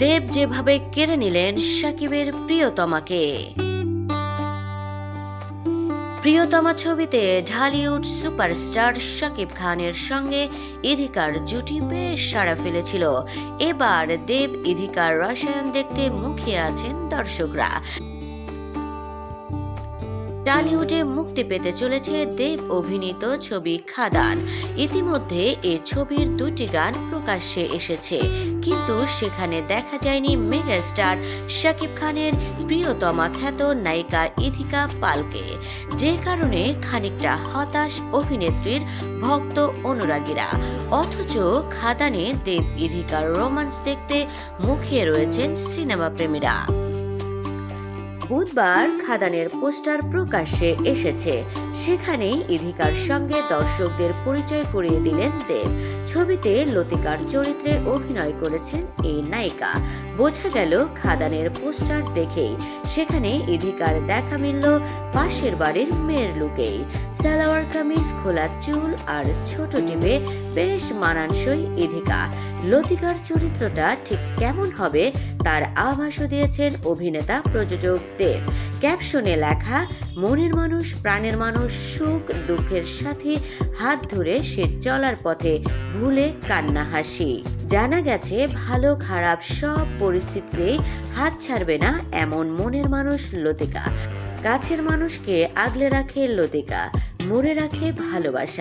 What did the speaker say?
দেব যেভাবে কেড়ে নিলেন সাকিবের প্রিয়তমাকে। প্রিয়তমা ছবিতে ঢালিউড সুপারস্টার শাকিব খানের সঙ্গে ইধিকার জুটি বেশ সাড়া ফেলেছিল। এবার দেব ইধিকার রসায়ন দেখতে মুখিয়ে আছেন দর্শকরা। টলিউডে মুক্তি পেতে চলেছে দেব অভিনীত ছবি খাদান। ইতিমধ্যে এ ছবির দুটি গান প্রকাশ্যে এসেছে, কিন্তু সেখানে দেখা যায়নি মেগাস্টার শাকিব খানের প্রিয়তমা খ্যাত নায়িকা ইধিকা পালকে, যে কারণে খানিকটা হতাশ অভিনেত্রীর ভক্ত অনুরাগীরা। অথচ খাদানে দেব ইধিকার রোমান্স দেখতে মুখিয়ে রয়েছেন সিনেমা প্রেমীরা বুধবার খাদানের পোস্টার প্রকাশ্যে এসেছে। সেখানেই ইধিকার সঙ্গে দর্শকদের পরিচয় করিয়ে দিলেন দেব। ছবিতে লতিকার চরিত্রে অভিনয় করেছেন এই নায়িকা। বোঝা গেল খাদানের পোস্টার দেখেই। সেখানে ইধিকার দেখা মিলল পাশের বাড়ির মেয়ের লুকেই। সালোয়ার কামিজ খোলা চুল আর ছোট টিপে বেশ মানানসই ইধিকা লতিকার চরিত্রটা ঠিক কেমন হবে তার আভাসও দিয়েছেন অভিনেতা প্রযোজক দেব। ক্যাপশনে লেখা, মনের মানুষ, প্রাণের মানুষ, সুখ, দুঃখের সাথে হাত ধরে সে চলার পথে ভুলে কান্না হাসি। জানা গেছে, ভালো, খারাপ সব পরিস্থিতিতে হাত ছাড়বে না এমন মনের মানুষ লতিকা। কাছের মানুষকে আগলে রাখে লতিকা, মরে রাখে ভালোবাসা।